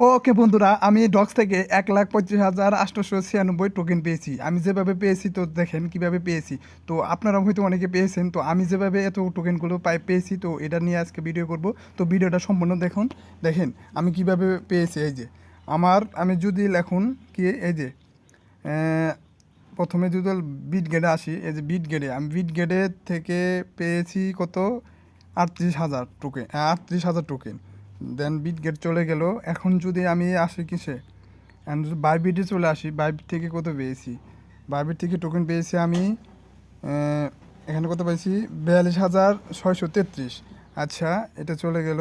ওকে বন্ধুরা, আমি ডক্স থেকে এক লাখ পঁচিশ হাজার আটশোশো ছিয়ানব্বই টোকেন পেয়েছি। আমি যেভাবে পেয়েছি, তো দেখেন কীভাবে পেয়েছি। তো আপনারা হয়তো অনেকে পেয়েছেন, তো আমি যেভাবে এত টোকেনগুলো পাই, পেয়েছি, তো এটা নিয়ে আজকে ভিডিও করব। তো ভিডিওটা সম্পূর্ণ দেখুন। দেখেন, আমি কীভাবে পেয়েছি, এই যে। আমার, আমি যদি লেখুন কি, এই যে প্রথমে যদি বিট গেটে আসি, এই যে বিট গেটে আমি বিট গেটে থেকে পেয়েছি কত? আটত্রিশ হাজার টোকেন আটত্রিশ হাজার টোকেন দেন বিট গেট চলে গেল। এখন যদি আমি আসি কিসে? বাইবিটে চলে আসি। বাইবিট থেকে কত পেয়েছি? বাইবিট থেকে টোকেন পেয়েছি আমি এখানে কত পেয়েছি বিয়াল্লিশ হাজার ছয়শো তেত্রিশ। আচ্ছা এটা চলে গেল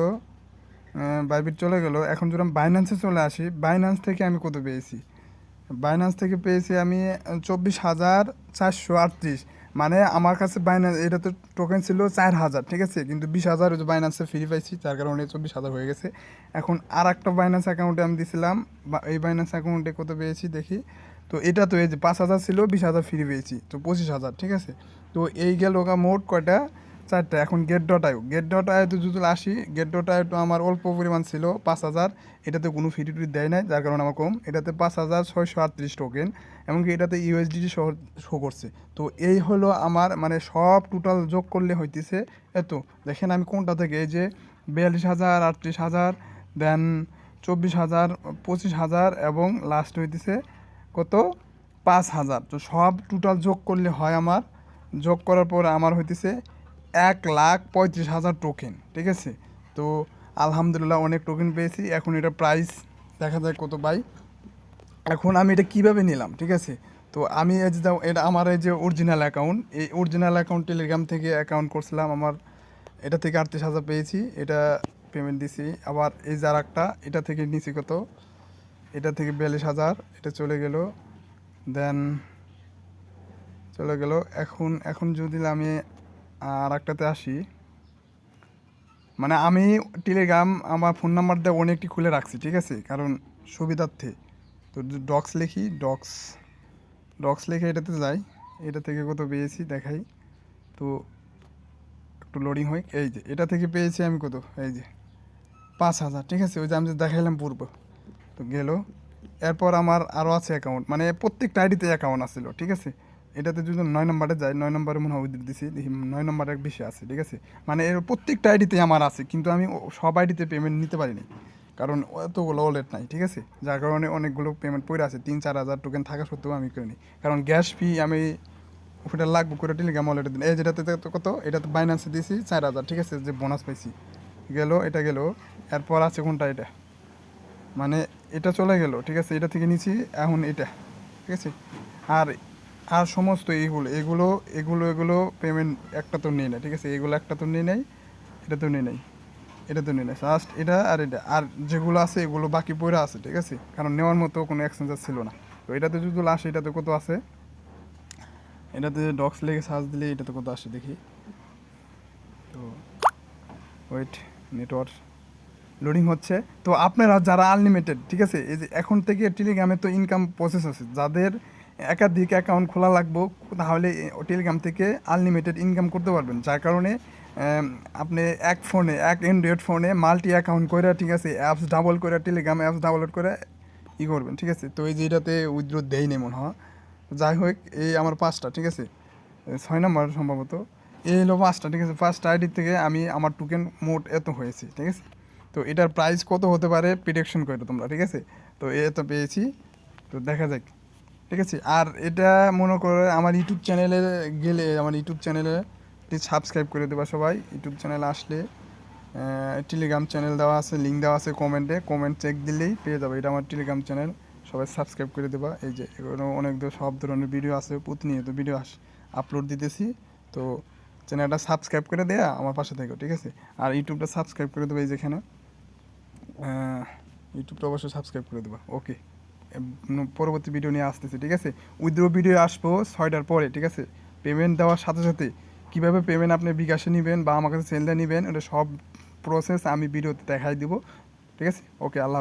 বাইবিট চলে গেল। এখন যদি আমি বাইন্যান্সে চলে আসি বাইন্যান্স থেকে আমি কত পেয়েছি? বাইন্যান্স থেকে পেয়েছি আমি চব্বিশ হাজার চারশো আটত্রিশ। মানে আমার কাছে বাইন্যান্স এটা তো টোকেন ছিল চার হাজার, ঠিক আছে? কিন্তু বিশ হাজার বাইন্যান্সে ফ্রি পাইছি, যার কারণে চব্বিশ হাজার হয়ে গেছে। এখন আর একটা বাইন্যান্স অ্যাকাউন্টে আমি দিছিলাম, বা এই বাইন্যান্স অ্যাকাউন্টে কত পেয়েছি দেখি? তো এটা তো এই যে পাঁচ হাজার ছিল, বিশ হাজার ফ্রি পেয়েছি, তো পঁচিশ হাজার, ঠিক আছে? তো এই গেল মোট কয়টা? চারটা, এখন গেট ডট আয়ু গেট ডট আয়ু তো যদি আসি গেট ডট আয়ু তো আমার অল্প পরিমাণ ছিল, পাঁচ হাজার। এটাতে কোনো ফি টুটি দেয় নাই, যার কারণে আমার কম। এটাতে পাঁচ হাজার ছয়শো আটত্রিশ টোকেন এমনকি এটাতে ইউএসডিটি শো শো করছে। তো এই হলো আমার মানে সব টোটাল যোগ করলে হইতেছে, এত। দেখেন আমি কোনটা থেকে, এই যে বিয়াল্লিশ হাজার, আটত্রিশ হাজার দেন চব্বিশ হাজার, পঁচিশ হাজার, এবং লাস্ট হইতেছে কত? পাঁচ হাজার। তো সব টোটাল যোগ করলে হয় আমার। যোগ করার পর আমার হইতেছে এক লাখ পঁয়ত্রিশ হাজার টোকেন ঠিক আছে? তো আলহামদুলিল্লাহ অনেক টোকেন পেয়েছি। এখন এটা প্রাইস দেখা যায় কত পাই এখন আমি এটা কীভাবে নিলাম, ঠিক আছে? তো আমি যে এটা আমার এই যে অরিজিনাল অ্যাকাউন্ট এই অরিজিনাল অ্যাকাউন্ট টেলিগ্রাম থেকে অ্যাকাউন্ট করছিলাম আমার, এটা থেকে আটত্রিশ হাজার পেয়েছি। এটা পেমেন্ট দিছি। আবার এই যার একটা এটা থেকে নিছি কত? এটা থেকে বিয়াল্লিশ হাজার, এটা চলে গেল। দেন চলে গেল। এখন এখন যদি আমি আর একটাতে আসি। মানে আমি টেলিগ্রাম আমার ফোন নাম্বার দিয়ে অনেকটি খুলে রাখছি, ঠিক আছে? কারণ সুবিধার্থে। তো ডক্স লিখি ডক্স ডক্স লিখে এটাতে যাই। এটা থেকে কত পেয়েছি দেখাই। তো একটু লোডিং হয় এই যে, এটা থেকে পেয়েছি আমি কত? এই যে, পাঁচ হাজার, ঠিক আছে? ওই যে আমি যে দেখাইলাম পূর্ব। তো গেল। এরপর আমার আরও আছে অ্যাকাউন্ট মানে প্রত্যেকটা আইডিতে অ্যাকাউন্ট আছিল, ঠিক আছে? এটাতে যদি নয় নম্বরে যায়, নয় নম্বরে মনে হয় ওদের দিছি নয় নম্বরে বেশি আছে, ঠিক আছে? মানে এর প্রত্যেকটা আইডিতে আমার আছে, কিন্তু আমি সব আইডিতে পেমেন্ট নিতে পারিনি। কারণ এতগুলো ওয়ালেট নাই, ঠিক আছে? যার কারণে অনেকগুলো পেমেন্ট পড়ে আছে, তিন চার হাজার টোকেন থাকা সত্ত্বেও আমি করিনি। কারণ গ্যাস ফি আমি ওটা লাগবো করে টেলিগ্রাম ওয়ালেটে দিন। এই যেটাতে কত? এটাতে বাইন্যান্সে দিয়েছি চার হাজার, ঠিক আছে? যে বোনাস পাইছি। গেল, এটা গেল, এরপর আছে কোনটা এটা? মানে এটা চলে গেল, ঠিক আছে? এটা থেকে নিছি, এখন এটা, ঠিক আছে? আর আর সমস্ত এইগুলো এগুলো এগুলো এগুলো পেমেন্ট একটা তো নেই না, ঠিক আছে? এগুলো একটা তো নেই নাই, এটা তো নেই নাই, এটা তো নেই নাই। জাস্ট এটা আর এটা, আর যেগুলো আছে, এগুলো বাকি পড়ে আছে, ঠিক আছে? কারণ নেওয়ার মতো কোনো এক্সচেঞ্জার ছিল না। তো এটাতে যদি আসে এটাতে কত আছে? এটাতে ডক্স লেগে সার্চ দিলে এটাতে কত আসে দেখি। তো ওয়েট নেটওয়ার্ক লোডিং হচ্ছে। তো আপনারা যারা আনলিমিটেড ঠিক আছে? এই যে এখন থেকে টেলিগ্রামে তো ইনকাম প্রসেস আছে। যাদের একাধিক অ্যাকাউন্ট খোলা লাগবো, তাহলে টেলিগ্রাম থেকে আনলিমিটেড ইনকাম করতে পারবেন। যার কারণে আপনি এক ফোনে এক অ্যান্ড্রয়েড ফোনে মাল্টি অ্যাকাউন্ট করে ঠিক আছে অ্যাপস ডাবল করে টেলিগ্রাম অ্যাপস ডাউনলোড করে ই করবেন, ঠিক আছে? তো এই যে এটাতে উইথড্র নেই মনে হয়। যাই হোক, এই আমার পাঁচটা, ঠিক আছে? ছয় নম্বর সম্ভবত। এই হলো পাঁচটা, ঠিক আছে? পাঁচটা আইডি থেকে আমি আমার টোকেন মোট এত হয়েছে, ঠিক আছে? তো এটার প্রাইস কত হতে পারে? প্রিডিকশন করে তোমরা, ঠিক আছে? তো এত পেয়েছি। তো দেখা যাক। ঠিক আছে? আর এটা মনে করে আমার ইউটিউব চ্যানেলে গেলে, আমার ইউটিউব চ্যানেলে সাবস্ক্রাইব করে দেবা সবাই। ইউটিউব চ্যানেল আসলে টেলিগ্রাম চ্যানেল দেওয়া আছে লিঙ্ক দেওয়া আছে কমেন্টে কমেন্ট চেক দিলেই পেয়ে যাবে। এটা আমার টেলিগ্রাম চ্যানেল। সবাই সাবস্ক্রাইব করে দেবা। এই যে এগুলো অনেক সব ধরনের ভিডিও আছে, প্রতিনিয়ত ভিডিও আস আপলোড দিতেছি। তো চ্যানেলটা সাবস্ক্রাইব করে দেয়া আমার পাশে থেকো, ঠিক আছে? আর ইউটিউবটা সাবস্ক্রাইব করে দেবে এই যেখানে। ইউটিউবটা অবশ্যই সাবস্ক্রাইব করে দেবা। ওকে পরবর্তী ভিডিও নিয়ে আসতেছি, ঠিক আছে? উইথড্র ভিডিও আসব ছয়টার পরে, ঠিক আছে? পেমেন্ট দেওয়ার সাথে সাথে কীভাবে পেমেন্ট আপনি বিকাশে নেবেন বা আমার কাছে সেলটা নেবেন ওটা সব প্রসেস আমি ভিডিওতে দেখাই দিব, ঠিক আছে? ওকে আল্লাহ।